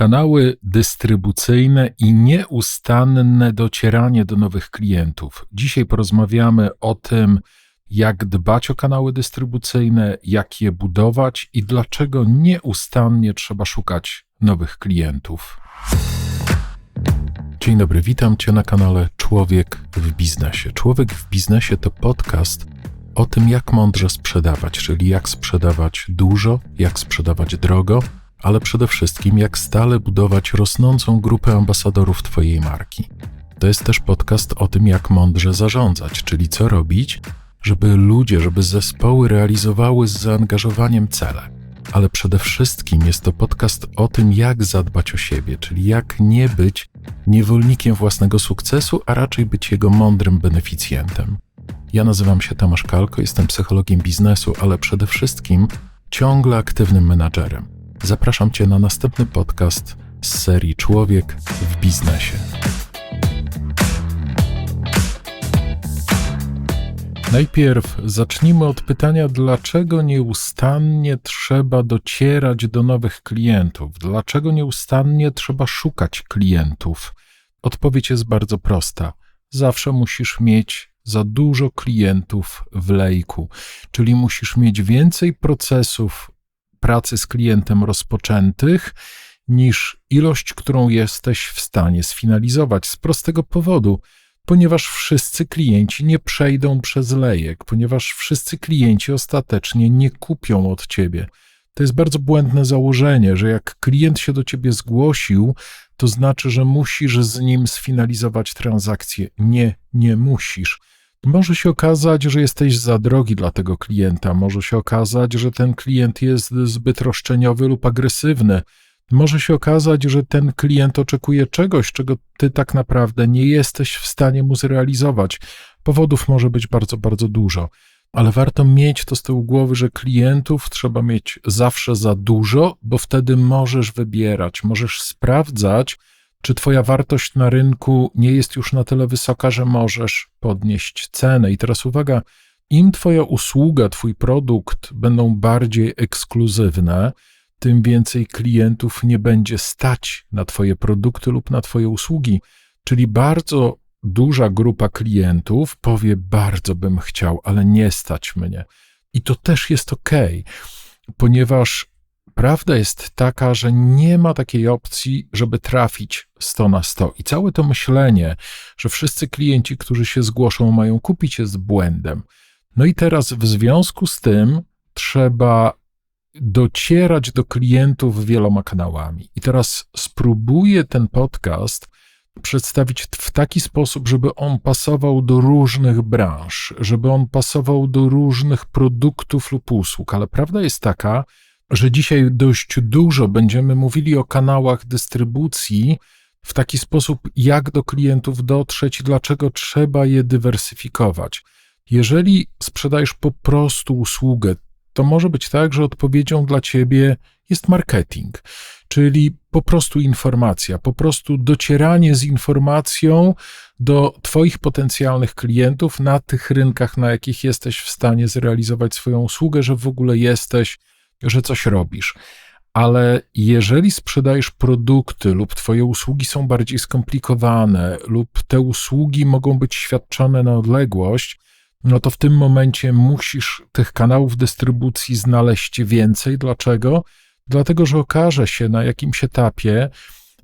Kanały dystrybucyjne i nieustanne docieranie do nowych klientów. Dzisiaj porozmawiamy o tym, jak dbać o kanały dystrybucyjne, jak je budować i dlaczego nieustannie trzeba szukać nowych klientów. Dzień dobry, witam Cię na kanale Człowiek w Biznesie. Człowiek w Biznesie to podcast o tym, jak mądrze sprzedawać, czyli jak sprzedawać dużo, jak sprzedawać drogo ale przede wszystkim jak stale budować rosnącą grupę ambasadorów Twojej marki. To jest też podcast o tym, jak mądrze zarządzać, czyli co robić, żeby ludzie, żeby zespoły realizowały z zaangażowaniem cele. Ale przede wszystkim jest to podcast o tym, jak zadbać o siebie, czyli jak nie być niewolnikiem własnego sukcesu, a raczej być jego mądrym beneficjentem. Ja nazywam się Tomasz Kalko, jestem psychologiem biznesu, ale przede wszystkim ciągle aktywnym menadżerem. Zapraszam Cię na następny podcast z serii Człowiek w biznesie. Najpierw zacznijmy od pytania, dlaczego nieustannie trzeba docierać do nowych klientów? Dlaczego nieustannie trzeba szukać klientów? Odpowiedź jest bardzo prosta. Zawsze musisz mieć za dużo klientów w lejku, czyli musisz mieć więcej procesów pracy z klientem rozpoczętych niż ilość, którą jesteś w stanie sfinalizować. Z prostego powodu, ponieważ wszyscy klienci nie przejdą przez lejek, ponieważ wszyscy klienci ostatecznie nie kupią od ciebie. To jest bardzo błędne założenie, że jak klient się do ciebie zgłosił, to znaczy, że musisz z nim sfinalizować transakcję. Nie, nie musisz. Może się okazać, że jesteś za drogi dla tego klienta, może się okazać, że ten klient jest zbyt roszczeniowy lub agresywny. Może się okazać, że ten klient oczekuje czegoś, czego ty tak naprawdę nie jesteś w stanie mu zrealizować. Powodów może być bardzo, bardzo dużo, ale warto mieć to z tyłu głowy, że klientów trzeba mieć zawsze za dużo, bo wtedy możesz wybierać, możesz sprawdzać, czy Twoja wartość na rynku nie jest już na tyle wysoka, że możesz podnieść cenę? I teraz uwaga, im Twoja usługa, Twój produkt będą bardziej ekskluzywne, tym więcej klientów nie będzie stać na Twoje produkty lub na Twoje usługi. Czyli bardzo duża grupa klientów powie: Bardzo bym chciał, ale nie stać mnie. I to też jest ok, ponieważ Prawda jest taka, że nie ma takiej opcji, żeby trafić 100 na 100. I całe to myślenie, że wszyscy klienci, którzy się zgłoszą, mają kupić, jest błędem. No i teraz w związku z tym trzeba docierać do klientów wieloma kanałami. I teraz spróbuję ten podcast przedstawić w taki sposób, żeby on pasował do różnych branż, żeby on pasował do różnych produktów lub usług. Ale prawda jest taka, że dzisiaj dość dużo będziemy mówili o kanałach dystrybucji w taki sposób, jak do klientów dotrzeć i dlaczego trzeba je dywersyfikować. Jeżeli sprzedajesz po prostu usługę, to może być tak, że odpowiedzią dla ciebie jest marketing, czyli po prostu informacja, po prostu docieranie z informacją do Twoich potencjalnych klientów na tych rynkach, na jakich jesteś w stanie zrealizować swoją usługę, że w ogóle jesteś że coś robisz. Ale jeżeli sprzedajesz produkty lub Twoje usługi są bardziej skomplikowane, lub te usługi mogą być świadczone na odległość, no to w tym momencie musisz tych kanałów dystrybucji znaleźć więcej. Dlaczego? Dlatego, że okaże się na jakimś etapie,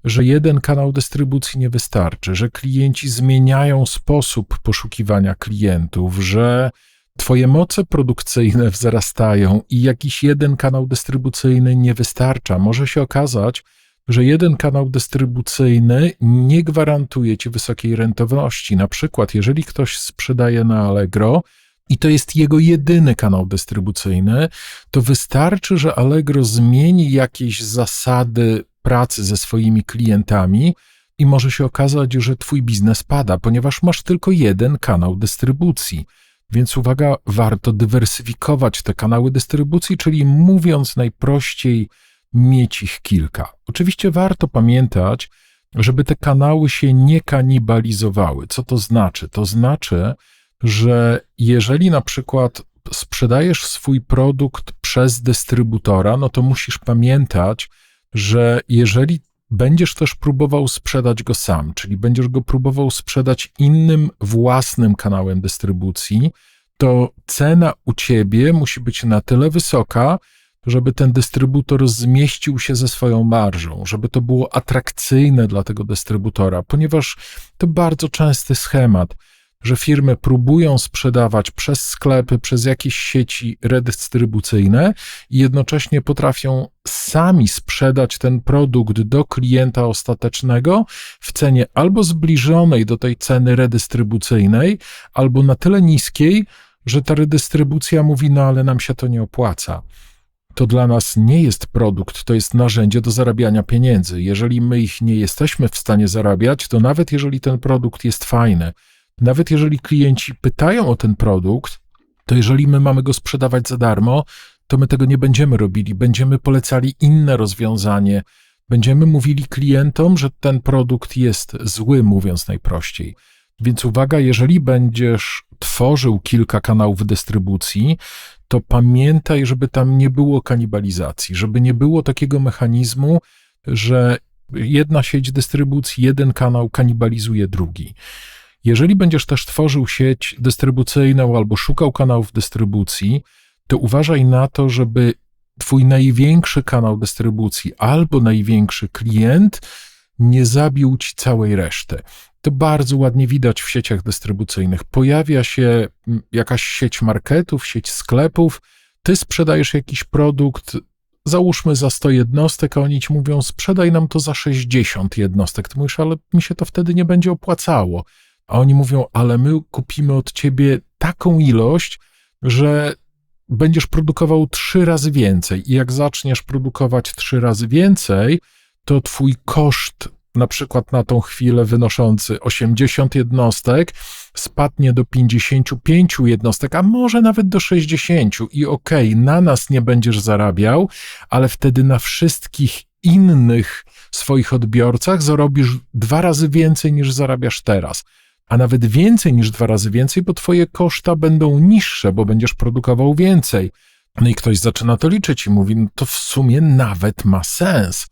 że jeden kanał dystrybucji nie wystarczy, że klienci zmieniają sposób poszukiwania klientów, że Twoje moce produkcyjne wzrastają i jakiś jeden kanał dystrybucyjny nie wystarcza. Może się okazać, że jeden kanał dystrybucyjny nie gwarantuje ci wysokiej rentowności. Na przykład, jeżeli ktoś sprzedaje na Allegro i to jest jego jedyny kanał dystrybucyjny, to wystarczy, że Allegro zmieni jakieś zasady pracy ze swoimi klientami i może się okazać, że twój biznes pada, ponieważ masz tylko jeden kanał dystrybucji. Więc uwaga, warto dywersyfikować te kanały dystrybucji, czyli mówiąc najprościej, mieć ich kilka. Oczywiście warto pamiętać, żeby te kanały się nie kanibalizowały. Co to znaczy? To znaczy, że jeżeli na przykład sprzedajesz swój produkt przez dystrybutora, no to musisz pamiętać, że jeżeli będziesz też próbował sprzedać go sam, czyli będziesz go próbował sprzedać innym własnym kanałem dystrybucji, to cena u ciebie musi być na tyle wysoka, żeby ten dystrybutor zmieścił się ze swoją marżą, żeby to było atrakcyjne dla tego dystrybutora, ponieważ to bardzo częsty schemat, że firmy próbują sprzedawać przez sklepy, przez jakieś sieci redystrybucyjne i jednocześnie potrafią sami sprzedać ten produkt do klienta ostatecznego w cenie albo zbliżonej do tej ceny redystrybucyjnej, albo na tyle niskiej, że ta redystrybucja mówi: No, ale nam się to nie opłaca to dla nas nie jest produkt, to jest narzędzie do zarabiania pieniędzy. Jeżeli my ich nie jesteśmy w stanie zarabiać, to nawet jeżeli ten produkt jest fajny, nawet jeżeli klienci pytają o ten produkt, to jeżeli my mamy go sprzedawać za darmo, to my tego nie będziemy robili. Będziemy polecali inne rozwiązanie. Będziemy mówili klientom, że ten produkt jest zły, mówiąc najprościej. Więc uwaga, jeżeli będziesz tworzył kilka kanałów dystrybucji, to pamiętaj, żeby tam nie było kanibalizacji, żeby nie było takiego mechanizmu, że jedna sieć dystrybucji, jeden kanał kanibalizuje drugi. Jeżeli będziesz też tworzył sieć dystrybucyjną albo szukał kanałów dystrybucji, to uważaj na to, żeby Twój największy kanał dystrybucji albo największy klient nie zabił ci całej reszty. To bardzo ładnie widać w sieciach dystrybucyjnych. Pojawia się mm, jakaś sieć marketów, sieć sklepów, ty sprzedajesz jakiś produkt, załóżmy za 100 jednostek, a oni ci mówią, sprzedaj nam to za 60 jednostek. Ty mówisz, ale mi się to wtedy nie będzie opłacało. A oni mówią, ale my kupimy od ciebie taką ilość, że będziesz produkował trzy razy więcej. I jak zaczniesz produkować trzy razy więcej, to twój koszt, na przykład na tą chwilę wynoszący 80 jednostek, spadnie do 55 jednostek, a może nawet do 60 i okej, okay, na nas nie będziesz zarabiał, ale wtedy na wszystkich innych swoich odbiorcach zarobisz dwa razy więcej niż zarabiasz teraz. A nawet więcej niż dwa razy więcej, bo twoje koszta będą niższe, bo będziesz produkował więcej. No i ktoś zaczyna to liczyć i mówi, no to w sumie nawet ma sens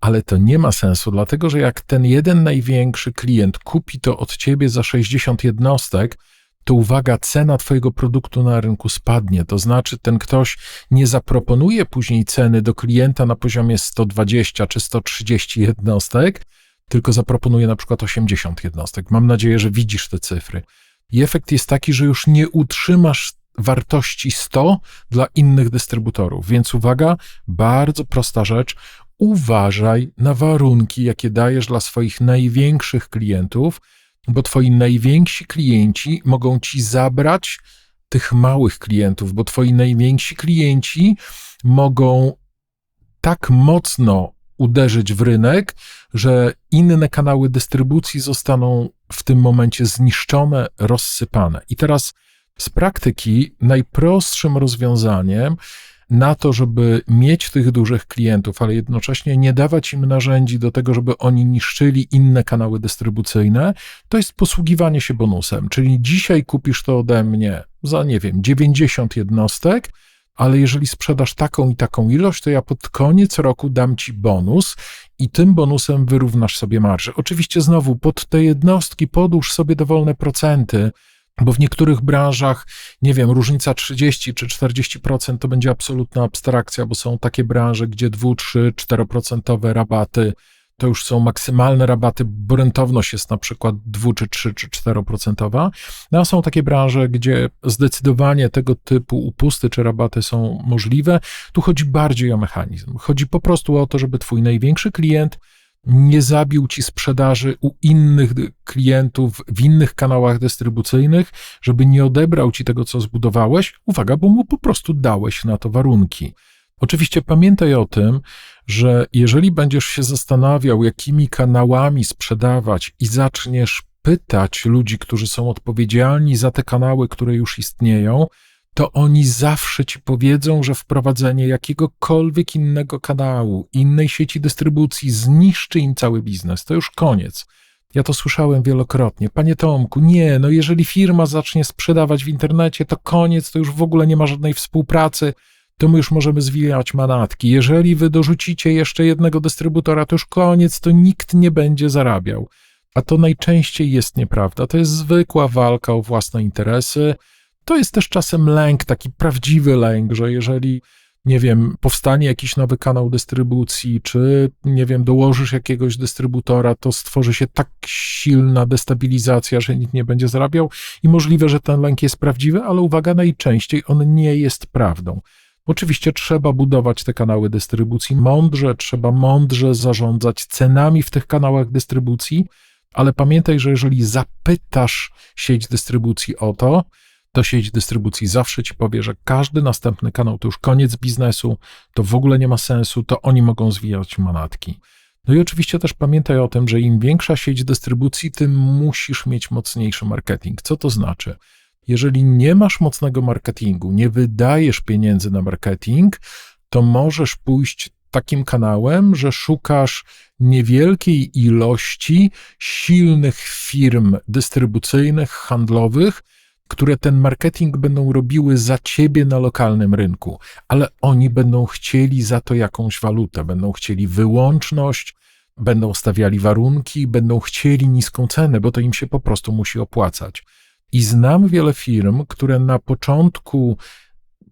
ale to nie ma sensu, dlatego że jak ten jeden największy klient kupi to od ciebie za 60 jednostek, to uwaga, cena Twojego produktu na rynku spadnie. To znaczy, ten ktoś nie zaproponuje później ceny do klienta na poziomie 120 czy 130 jednostek, tylko zaproponuje na przykład 80 jednostek. Mam nadzieję, że widzisz te cyfry. I efekt jest taki, że już nie utrzymasz wartości 100 dla innych dystrybutorów. Więc uwaga, bardzo prosta rzecz uważaj na warunki, jakie dajesz dla swoich największych klientów, bo twoi najwięksi klienci mogą ci zabrać tych małych klientów, bo twoi najwięksi klienci mogą tak mocno uderzyć w rynek, że inne kanały dystrybucji zostaną w tym momencie zniszczone, rozsypane. I teraz z praktyki najprostszym rozwiązaniem na to, żeby mieć tych dużych klientów, ale jednocześnie nie dawać im narzędzi do tego, żeby oni niszczyli inne kanały dystrybucyjne, to jest posługiwanie się bonusem. Czyli dzisiaj kupisz to ode mnie za, nie wiem, 90 jednostek, ale jeżeli sprzedasz taką i taką ilość, to ja pod koniec roku dam ci bonus i tym bonusem wyrównasz sobie marżę. Oczywiście znowu pod te jednostki podłóż sobie dowolne procenty, bo w niektórych branżach, nie wiem, różnica 30 czy 40% to będzie absolutna abstrakcja, bo są takie branże, gdzie 2, 3, 4% rabaty to już są maksymalne rabaty, bo rentowność jest na przykład 2 czy 3 czy 4%. No są takie branże, gdzie zdecydowanie tego typu upusty czy rabaty są możliwe. Tu chodzi bardziej o mechanizm. Chodzi po prostu o to, żeby twój największy klient nie zabił ci sprzedaży u innych klientów w innych kanałach dystrybucyjnych, żeby nie odebrał ci tego, co zbudowałeś. Uwaga, bo mu po prostu dałeś na to warunki. Oczywiście pamiętaj o tym, że jeżeli będziesz się zastanawiał, jakimi kanałami sprzedawać i zaczniesz pytać ludzi, którzy są odpowiedzialni za te kanały, które już istnieją, to oni zawsze ci powiedzą, że wprowadzenie jakiegokolwiek innego kanału, innej sieci dystrybucji zniszczy im cały biznes. To już koniec. Ja to słyszałem wielokrotnie. Panie Tomku, nie, no jeżeli firma zacznie sprzedawać w internecie, to koniec, to już w ogóle nie ma żadnej współpracy. To my już możemy zwijać manatki. Jeżeli wy dorzucicie jeszcze jednego dystrybutora, to już koniec, to nikt nie będzie zarabiał. A to najczęściej jest nieprawda. To jest zwykła walka o własne interesy. To jest też czasem lęk, taki prawdziwy lęk, że jeżeli nie wiem, powstanie jakiś nowy kanał dystrybucji, czy nie wiem, dołożysz jakiegoś dystrybutora, to stworzy się tak silna destabilizacja, że nikt nie będzie zarabiał i możliwe, że ten lęk jest prawdziwy, ale uwaga, najczęściej on nie jest prawdą. Oczywiście trzeba budować te kanały dystrybucji mądrze, trzeba mądrze zarządzać cenami w tych kanałach dystrybucji, ale pamiętaj, że jeżeli zapytasz sieć dystrybucji o to, to sieć dystrybucji zawsze ci powie, że każdy następny kanał to już koniec biznesu, to w ogóle nie ma sensu, to oni mogą zwijać manatki. No i oczywiście też pamiętaj o tym, że im większa sieć dystrybucji, tym musisz mieć mocniejszy marketing. Co to znaczy? Jeżeli nie masz mocnego marketingu, nie wydajesz pieniędzy na marketing, to możesz pójść takim kanałem, że szukasz niewielkiej ilości silnych firm dystrybucyjnych, handlowych, które ten marketing będą robiły za ciebie na lokalnym rynku, ale oni będą chcieli za to jakąś walutę, będą chcieli wyłączność, będą stawiali warunki, będą chcieli niską cenę, bo to im się po prostu musi opłacać. I znam wiele firm, które na początku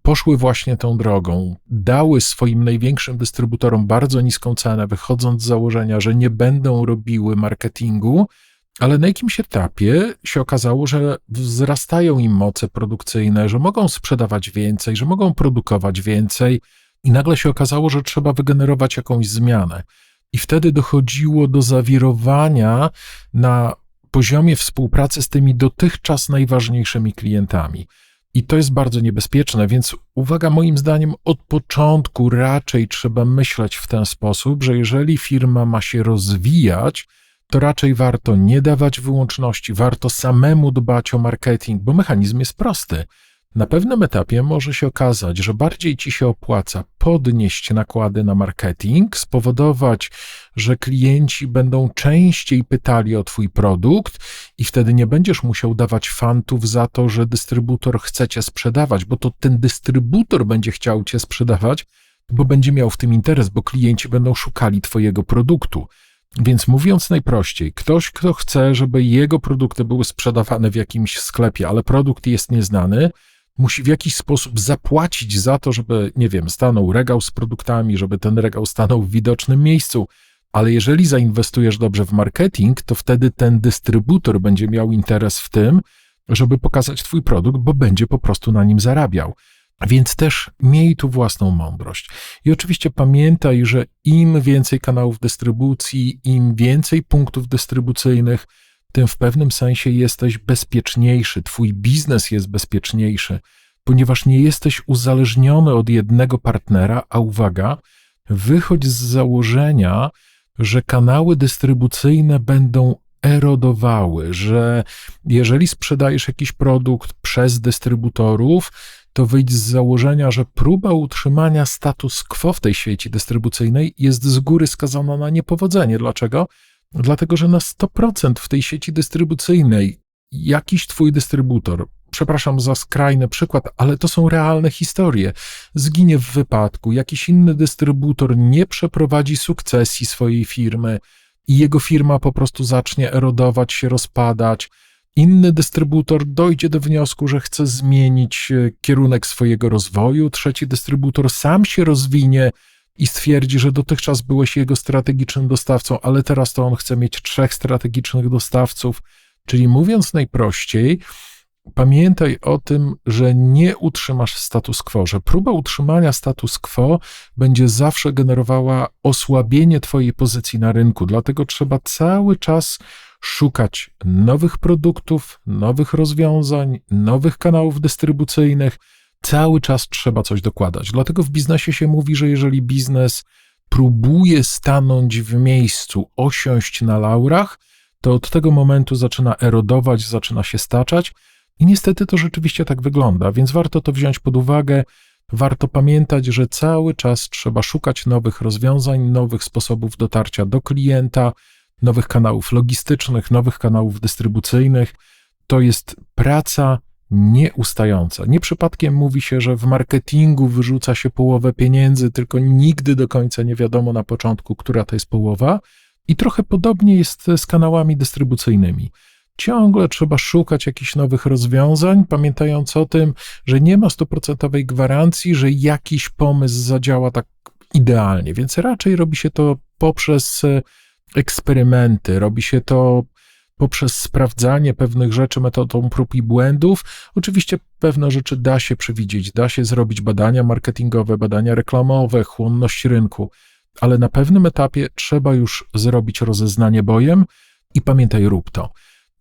poszły właśnie tą drogą, dały swoim największym dystrybutorom bardzo niską cenę, wychodząc z założenia, że nie będą robiły marketingu, ale na jakimś etapie się okazało, że wzrastają im moce produkcyjne, że mogą sprzedawać więcej, że mogą produkować więcej, i nagle się okazało, że trzeba wygenerować jakąś zmianę. I wtedy dochodziło do zawirowania na poziomie współpracy z tymi dotychczas najważniejszymi klientami. I to jest bardzo niebezpieczne, więc uwaga, moim zdaniem, od początku raczej trzeba myśleć w ten sposób, że jeżeli firma ma się rozwijać, to raczej warto nie dawać wyłączności, warto samemu dbać o marketing, bo mechanizm jest prosty. Na pewnym etapie może się okazać, że bardziej ci się opłaca podnieść nakłady na marketing, spowodować, że klienci będą częściej pytali o Twój produkt, i wtedy nie będziesz musiał dawać fantów za to, że dystrybutor chce Cię sprzedawać, bo to ten dystrybutor będzie chciał Cię sprzedawać, bo będzie miał w tym interes, bo klienci będą szukali Twojego produktu. Więc mówiąc najprościej, ktoś, kto chce, żeby jego produkty były sprzedawane w jakimś sklepie, ale produkt jest nieznany, musi w jakiś sposób zapłacić za to, żeby, nie wiem, stanął regał z produktami, żeby ten regał stanął w widocznym miejscu. Ale jeżeli zainwestujesz dobrze w marketing, to wtedy ten dystrybutor będzie miał interes w tym, żeby pokazać Twój produkt, bo będzie po prostu na nim zarabiał. Więc też miej tu własną mądrość. I oczywiście pamiętaj, że im więcej kanałów dystrybucji, im więcej punktów dystrybucyjnych, tym w pewnym sensie jesteś bezpieczniejszy, twój biznes jest bezpieczniejszy, ponieważ nie jesteś uzależniony od jednego partnera, a uwaga, wychodź z założenia, że kanały dystrybucyjne będą erodowały, że jeżeli sprzedajesz jakiś produkt przez dystrybutorów, to wyjdź z założenia, że próba utrzymania status quo w tej sieci dystrybucyjnej jest z góry skazana na niepowodzenie. Dlaczego? Dlatego, że na 100% w tej sieci dystrybucyjnej jakiś twój dystrybutor, przepraszam za skrajny przykład, ale to są realne historie, zginie w wypadku, jakiś inny dystrybutor nie przeprowadzi sukcesji swojej firmy i jego firma po prostu zacznie erodować się, rozpadać Inny dystrybutor dojdzie do wniosku, że chce zmienić e, kierunek swojego rozwoju, trzeci dystrybutor sam się rozwinie i stwierdzi, że dotychczas byłeś jego strategicznym dostawcą, ale teraz to on chce mieć trzech strategicznych dostawców. Czyli mówiąc najprościej, pamiętaj o tym, że nie utrzymasz status quo, że próba utrzymania status quo będzie zawsze generowała osłabienie Twojej pozycji na rynku. Dlatego trzeba cały czas szukać nowych produktów, nowych rozwiązań, nowych kanałów dystrybucyjnych. Cały czas trzeba coś dokładać. Dlatego w biznesie się mówi, że jeżeli biznes próbuje stanąć w miejscu, osiąść na laurach, to od tego momentu zaczyna erodować, zaczyna się staczać. I niestety to rzeczywiście tak wygląda, więc warto to wziąć pod uwagę. Warto pamiętać, że cały czas trzeba szukać nowych rozwiązań, nowych sposobów dotarcia do klienta, nowych kanałów logistycznych, nowych kanałów dystrybucyjnych. To jest praca nieustająca. Nie przypadkiem mówi się, że w marketingu wyrzuca się połowę pieniędzy, tylko nigdy do końca nie wiadomo na początku, która to jest połowa. I trochę podobnie jest z kanałami dystrybucyjnymi. Ciągle trzeba szukać jakichś nowych rozwiązań, pamiętając o tym, że nie ma stuprocentowej gwarancji, że jakiś pomysł zadziała tak idealnie, więc raczej robi się to poprzez e, eksperymenty, robi się to poprzez sprawdzanie pewnych rzeczy metodą prób i błędów. Oczywiście pewne rzeczy da się przewidzieć, da się zrobić badania marketingowe, badania reklamowe, chłonność rynku, ale na pewnym etapie trzeba już zrobić rozeznanie bojem i pamiętaj, rób to.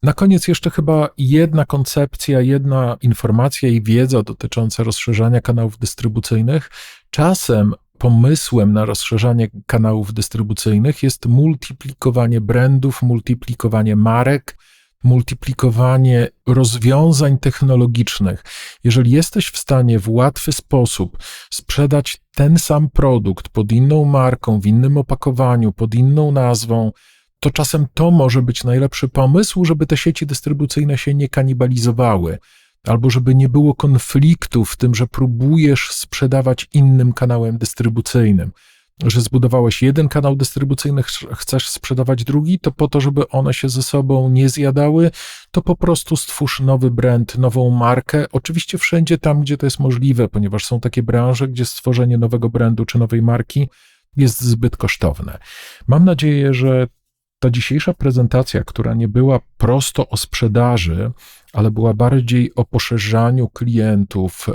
Na koniec jeszcze chyba jedna koncepcja, jedna informacja i wiedza dotycząca rozszerzania kanałów dystrybucyjnych. Czasem pomysłem na rozszerzanie kanałów dystrybucyjnych jest multiplikowanie brandów, multiplikowanie marek, multiplikowanie rozwiązań technologicznych. Jeżeli jesteś w stanie w łatwy sposób sprzedać ten sam produkt pod inną marką, w innym opakowaniu, pod inną nazwą, to czasem to może być najlepszy pomysł, żeby te sieci dystrybucyjne się nie kanibalizowały, albo żeby nie było konfliktu w tym, że próbujesz sprzedawać innym kanałem dystrybucyjnym. Że zbudowałeś jeden kanał dystrybucyjny, chcesz sprzedawać drugi, to po to, żeby one się ze sobą nie zjadały, to po prostu stwórz nowy brand, nową markę. Oczywiście wszędzie tam, gdzie to jest możliwe, ponieważ są takie branże, gdzie stworzenie nowego brandu czy nowej marki jest zbyt kosztowne. Mam nadzieję, że ta dzisiejsza prezentacja, która nie była prosto o sprzedaży, ale była bardziej o poszerzaniu klientów,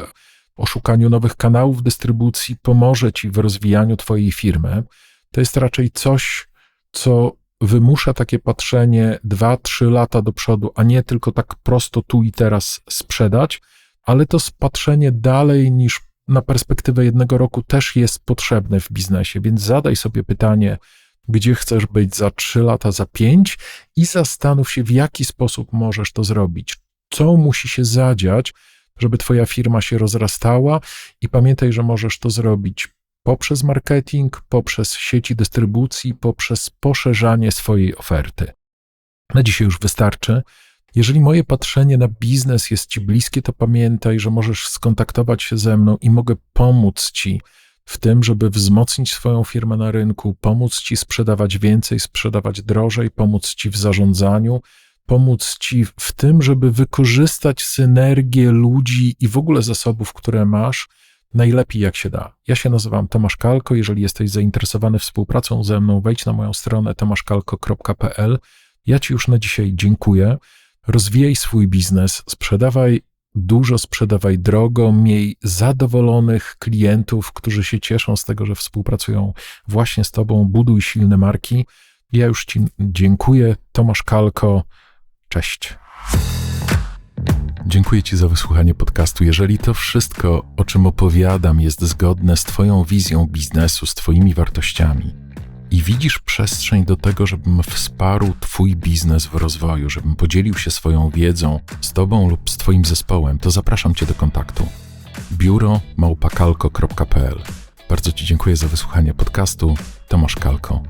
o szukaniu nowych kanałów dystrybucji, pomoże ci w rozwijaniu Twojej firmy. To jest raczej coś, co wymusza takie patrzenie 2-3 lata do przodu, a nie tylko tak prosto tu i teraz sprzedać, ale to patrzenie dalej niż na perspektywę jednego roku też jest potrzebne w biznesie, więc zadaj sobie pytanie, gdzie chcesz być za 3 lata, za 5 i zastanów się, w jaki sposób możesz to zrobić. Co musi się zadziać, żeby Twoja firma się rozrastała, i pamiętaj, że możesz to zrobić poprzez marketing, poprzez sieci dystrybucji, poprzez poszerzanie swojej oferty. Na dzisiaj już wystarczy. Jeżeli moje patrzenie na biznes jest Ci bliskie, to pamiętaj, że możesz skontaktować się ze mną i mogę pomóc Ci w tym, żeby wzmocnić swoją firmę na rynku, pomóc ci sprzedawać więcej, sprzedawać drożej, pomóc ci w zarządzaniu, pomóc ci w tym, żeby wykorzystać synergię ludzi i w ogóle zasobów, które masz, najlepiej jak się da. Ja się nazywam Tomasz Kalko. Jeżeli jesteś zainteresowany współpracą ze mną, wejdź na moją stronę tomaszkalko.pl. Ja Ci już na dzisiaj dziękuję. Rozwijaj swój biznes, sprzedawaj dużo sprzedawaj drogo, miej zadowolonych klientów, którzy się cieszą z tego, że współpracują właśnie z Tobą, buduj silne marki. Ja już Ci dziękuję. Tomasz Kalko, cześć. Dziękuję Ci za wysłuchanie podcastu. Jeżeli to wszystko, o czym opowiadam, jest zgodne z Twoją wizją biznesu, z Twoimi wartościami, i widzisz przestrzeń do tego, żebym wsparł Twój biznes w rozwoju, żebym podzielił się swoją wiedzą z Tobą lub z Twoim zespołem, to zapraszam Cię do kontaktu. Biuro małpakalko.pl Bardzo Ci dziękuję za wysłuchanie podcastu. Tomasz Kalko.